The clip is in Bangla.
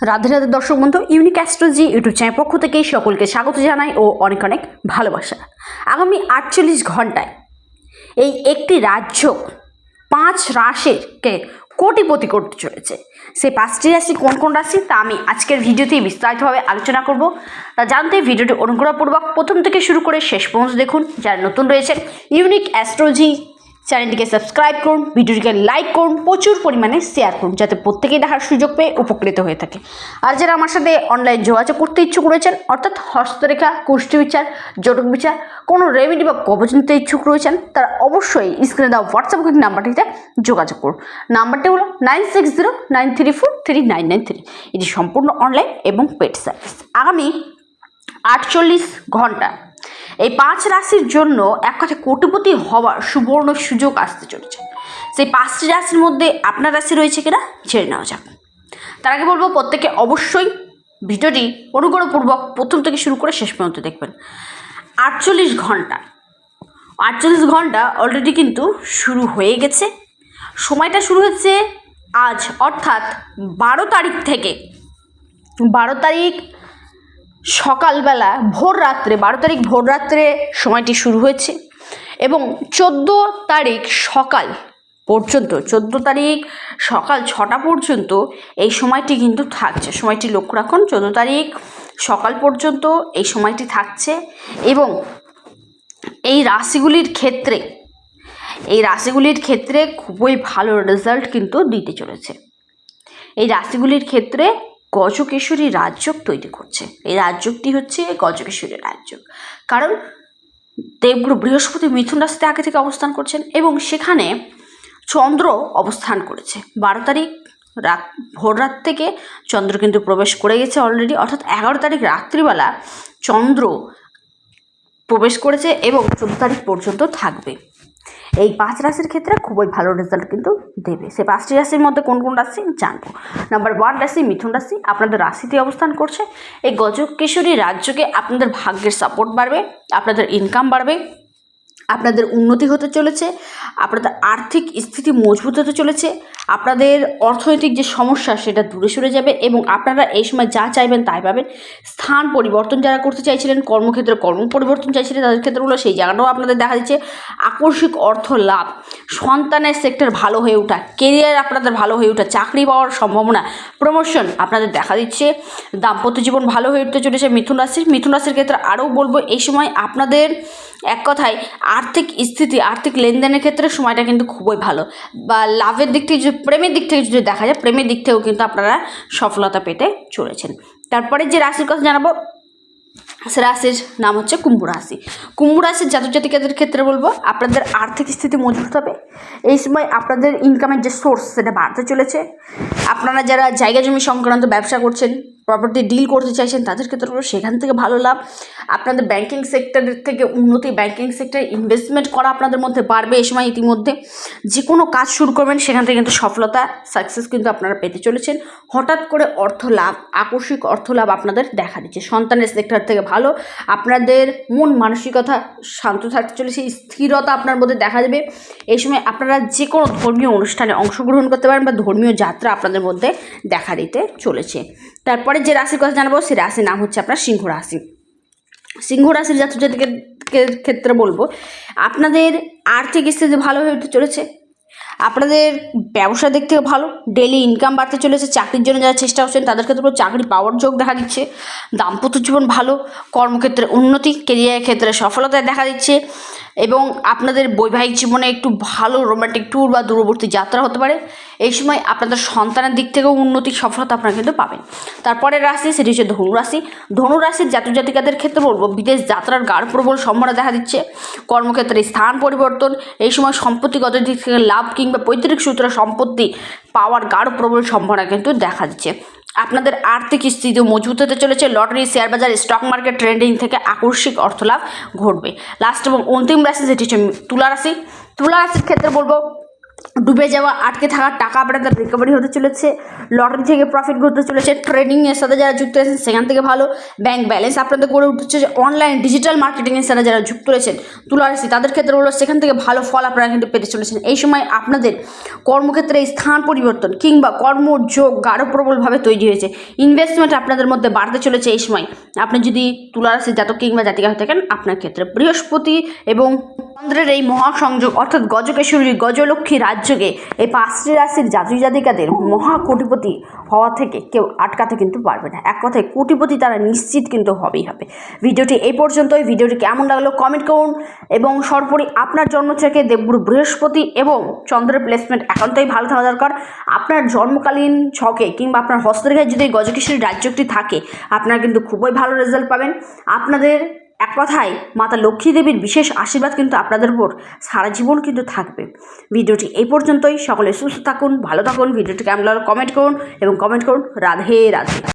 রাধে রাধে দর্শক বন্ধু ইউনিক অ্যাস্ট্রোলজি ইউটিউব চ্যানেল পক্ষ থেকে সকলকে স্বাগত জানাই ও অনেক অনেক ভালোবাসা। আগামী আটচল্লিশ ঘন্টায় এই একটি রাজ্য পাঁচ রাশিরকে কোটিপতি করতে চলেছে। সেই পাঁচটি রাশি কোন কোন রাশি তা আমি আজকের ভিডিওতেই বিস্তারিতভাবে আলোচনা করব। তা জানতে ভিডিওটি অনুগ্রহপূর্বক প্রথম থেকে শুরু করে শেষ পর্যন্ত দেখুন। যারা নতুন রয়েছেন ইউনিক অ্যাস্ট্রোলজি চ্যানেলটিকে সাবস্ক্রাইব করুন, ভিডিওটিকে লাইক করুন, প্রচুর পরিমাণে শেয়ার করুন, যাতে প্রত্যেকেই দেখার সুযোগ পেয়ে উপকৃত হয়ে থাকে। আর যারা আমার সাথে অনলাইন যোগাযোগ করতে ইচ্ছুক রয়েছেন, অর্থাৎ হস্তরেখা, কুষ্টি বিচার, জটক বিচার, কোনো রেমেডি বা কবচ নিতে ইচ্ছুক রয়েছেন, তারা অবশ্যই স্ক্রিনে দেওয়া হোয়াটসঅ্যাপ নাম্বারটিতে যোগাযোগ করুন। নাম্বারটি হলো nine six zero nine three four three nine nine three এটি সম্পূর্ণ অনলাইন এবং পেড সার্ভিস আগামী আটচল্লিশ ঘণ্টা এই পাঁচ রাশির জন্য এক কথায় কোটিপতি হওয়ার সুবর্ণ সুযোগ আসতে চলেছে। সেই পাঁচটি রাশির মধ্যে আপনার রাশি রয়েছে কিনা ছেড়ে নেওয়া যাক। তার আগে বলব, প্রত্যেকে অবশ্যই ভিডিওটি অনুগ্রহপূর্বক প্রথম থেকে শুরু করে শেষ পর্যন্ত দেখবেন। আটচল্লিশ ঘণ্টা। আটচল্লিশ ঘণ্টা অলরেডি কিন্তু শুরু হয়ে গেছে। সময়টা শুরু হয়েছে আজ, অর্থাৎ বারো তারিখ থেকে। বারো তারিখ সকালবেলা ভোর রাত্রে, বারো তারিখ ভোর রাত্রে সময়টি শুরু হয়েছে এবং চোদ্দ তারিখ সকাল পর্যন্ত, চোদ্দ তারিখ সকাল ছটা পর্যন্ত এই সময়টি কিন্তু থাকছে। সময়টি লক্ষ্য রাখুন, চোদ্দ তারিখ সকাল পর্যন্ত এই সময়টি থাকছে এবং এই রাশিগুলির ক্ষেত্রে, এই রাশিগুলির ক্ষেত্রে খুবই ভালো রেজাল্ট কিন্তু দিতে চলেছে। এই রাশিগুলির ক্ষেত্রে গজকেশরী রাজযোগ তৈরি করছে। এই রাজযোগটি হচ্ছে গজকেশরী রাজযোগ। কারণ দেবগুরু বৃহস্পতি মিথুন রাশিতে আগে থেকে অবস্থান করছেন এবং সেখানে চন্দ্র অবস্থান করেছে। বারো তারিখ রাত, ভোর রাত থেকে চন্দ্র কিন্তু প্রবেশ করে গেছে অলরেডি অর্থাৎ এগারো তারিখ রাত্রিবেলা চন্দ্র প্রবেশ করেছে এবং চোদ্দ তারিখ পর্যন্ত থাকবে। এই পাঁচ রাশির ক্ষেত্রে খুবই ভালো রেজাল্ট কিন্তু দেবে। সে পাঁচটি রাশির মধ্যে কোন কোন রাশি জানব। নাম্বার ওয়ান রাশি মিথুন রাশি, আপনাদের রাশিতে অবস্থান করছে। এই গজকিশোরী রাজ্যকে আপনাদের ভাগ্যের সাপোর্ট বাড়বে, আপনাদের ইনকাম বাড়বে। আপনাদের উন্নতি হতে চলেছে, আপনাদের আর্থিক স্থিতি মজবুত হতে চলেছে, আপনাদের অর্থনৈতিক যে সমস্যা সেটা দূরে সরে যাবে এবং আপনারা এই সময় যা চাইবেন তাই পাবেন। স্থান পরিবর্তন যারা করতে চাইছিলেন, কর্মক্ষেত্রে, কর্ম পরিবর্তন চাইছিলেন তাদের ক্ষেত্রে হলো সেই জায়গাটাও আপনাদের দেখা যাচ্ছে আকস্মিক অর্থ লাভ, সন্তানের সেক্টর ভালো হয়ে ওঠা কেরিয়ার আপনাদের ভালো হয়ে ওঠা, চাকরি পাওয়ার সম্ভাবনা প্রমোশন আপনাদের দেখা দিচ্ছে। দাম্পত্য জীবন ভালো হয়ে উঠতে চলেছে মিথুন রাশির। মিথুন রাশির ক্ষেত্রে আরও বলব, এই সময় আপনাদের এক কথায় আর্থিক স্থিতি, আর্থিক লেনদেনের ক্ষেত্রে সময়টা কিন্তু খুবই ভালো। বা লাভের দিক থেকে যদি, প্রেমের দিক থেকে যদি দেখা যায়, প্রেমের দিক থেকেও কিন্তু আপনারা সফলতা পেতে চলেছেন। তারপরে যে রাশির কথা জানাব রাশির নাম হচ্ছে কুম্ভ রাশি। কুম্ভ রাশির জাতক জাতিকাদের ক্ষেত্রে বলব, আপনাদের আর্থিক স্থিতি মজবুত হবে। এই সময় আপনাদের ইনকামের যে সোর্স সেটা বাড়তে চলেছে। আপনারা যারা জায়গা জমি সংক্রান্ত ব্যবসা করছেন প্রপার্টি ডিল করতে চাইছেন তাদের ক্ষেত্রে সেখান থেকে ভালো লাভ। আপনাদের ব্যাংকিং সেক্টরের থেকে উন্নতি ব্যাংকিং সেক্টরে ইনভেস্টমেন্ট করা আপনাদের মধ্যে বাড়বে এই সময় ইতিমধ্যে। যে কোনো কাজ শুরু করবেন, সেখান থেকে কিন্তু সফলতা সাকসেস কিন্তু আপনারা পেতে চলেছেন। হঠাৎ করে অর্থ লাভ, আকস্মিক অর্থ লাভ আপনাদের দেখা দিচ্ছে। সন্তানের সেক্টর থেকে ভালো, আপনাদের মন মানসিকতা শান্ত থাকতে চলেছে, স্থিরতা আপনার মধ্যে দেখা যাবে এই সময় আপনারা যে কোনো ধর্মীয় অনুষ্ঠানে অংশগ্রহণ করতে পারেন বা ধর্মীয় যাত্রা আপনাদের মধ্যে দেখা দিতে চলেছে। তারপরে যে রাশির কথা জানাব, সেই রাশির নাম হচ্ছে আপনার সিংহ রাশি। সিংহ রাশির জাতক ক্ষেত্রে বলব, আপনাদের আর্থিক স্থিতি ভালো হয়ে চলেছে, আপনাদের ব্যবসা দিক থেকে ভালো ডেলি ইনকাম বাড়তে চলেছে, চাকরির জন্য যারা চেষ্টা করছেন, তাদের ক্ষেত্রে চাকরি পাওয়ার যোগ দেখা দিচ্ছে, দাম্পত্য জীবন ভালো কর্মক্ষেত্রে উন্নতি কেরিয়ারের ক্ষেত্রে সফলতা দেখা দিচ্ছে এবং আপনাদের বৈবাহিক জীবনে একটু ভালো রোমান্টিক ট্যুর বা দূরবর্তী যাত্রা হতে পারে। এই সময় আপনাদের সন্তানের দিক থেকেও উন্নতি সফলতা আপনারা কিন্তু পাবেন। তারপরের রাশি, সেটি হচ্ছে ধনু রাশি। ধনু রাশির জাতক জাতিকাদের ক্ষেত্রে বলব, বিদেশ যাত্রার গাঢ় প্রবল সম্ভাবনা দেখা দিচ্ছে। কর্মক্ষেত্রে স্থান পরিবর্তন, এই সময় সম্পত্তিগত দিক থেকে লাভ কিংবা পৈতৃক সূত্রে সম্পত্তি পাওয়ার গাঢ় প্রবল সম্ভাবনা কিন্তু দেখা দিচ্ছে। আপনাদের আর্থিক স্থিতি মজবুত হতে চলেছে। লটারি, শেয়ার বাজার স্টক মার্কেট ট্রেন্ডিং থেকে আকস্মিক অর্থলাভ ঘটবে। লাস্ট এবং অন্তিম রাশি যেটি হচ্ছে তুলা রাশি। তুলা রাশির ক্ষেত্রে বলব ডুবে যাওয়া, আটকে থাকার টাকা আপনাদের রিকভারি হতে চলেছে। লটারি থেকে প্রফিট ঘটতে চলেছে। ট্রেডিংয়ের সাথে যারা যুক্ত আছেন, সেখান থেকে ভালো। ব্যাংক ব্যালেন্স আপনাদের গড়ে উঠছে অনলাইন ডিজিটাল মার্কেটিংয়ের সাথে যারা যুক্ত রয়েছেন তুলারাশি তাদের ক্ষেত্রে হলো সেখান থেকে ভালো ফল আপনারা কিন্তু পেতে চলেছেন। এই সময় আপনাদের কর্মক্ষেত্রে স্থান পরিবর্তন কিংবা কর্মযোগ গাঢ় প্রবলভাবে তৈরি হয়েছে। ইনভেস্টমেন্ট আপনাদের মধ্যে বাড়তে চলেছে এই সময়। আপনি যদি তুলারাশি জাতক কিংবা জাতিকা হয়ে থাকেন, আপনার ক্ষেত্রে বৃহস্পতি এবং চন্দ্রের এই মহাসংযোগ, অর্থাৎ গজকেশ্বরী গজলক্ষ্মী রাজ্যকে এই পাঁচটি রাশির জাতক জাতিকাদের মহা কোটিপতি হওয়া থেকে কেউ আটকাতে কিন্তু পারবে না। এক কথায় কোটিপতি তারা নিশ্চিত কিন্তু হবেই হবে। ভিডিওটি এই পর্যন্তই। ভিডিওটি কেমন লাগল কমেন্ট করুন এবং সর্বোপরি আপনার জন্মছকে দেবগুরু বৃহস্পতি এবং চন্দ্রের প্লেসমেন্ট একান্তই ভালো থাকা দরকার। আপনার জন্মকালীন ছকে কিংবা আপনার হস্তরেখায় যদি এই গজকেশ্বরী রাজ্যটি থাকে, আপনারা কিন্তু খুবই ভালো রেজাল্ট পাবেন। আপনাদের এক কথায়, মাতা লক্ষ্মী দেবীর বিশেষ আশীর্বাদ কিন্তু আপনাদের উপর সারা জীবন কিন্তু থাকবে। ভিডিওটি এই পর্যন্তই। সকলে সুস্থ থাকুন, ভালো থাকুন। ভিডিওটি কেমন কমেন্ট করুন এবং কমেন্ট করুন। রাধে রাধে।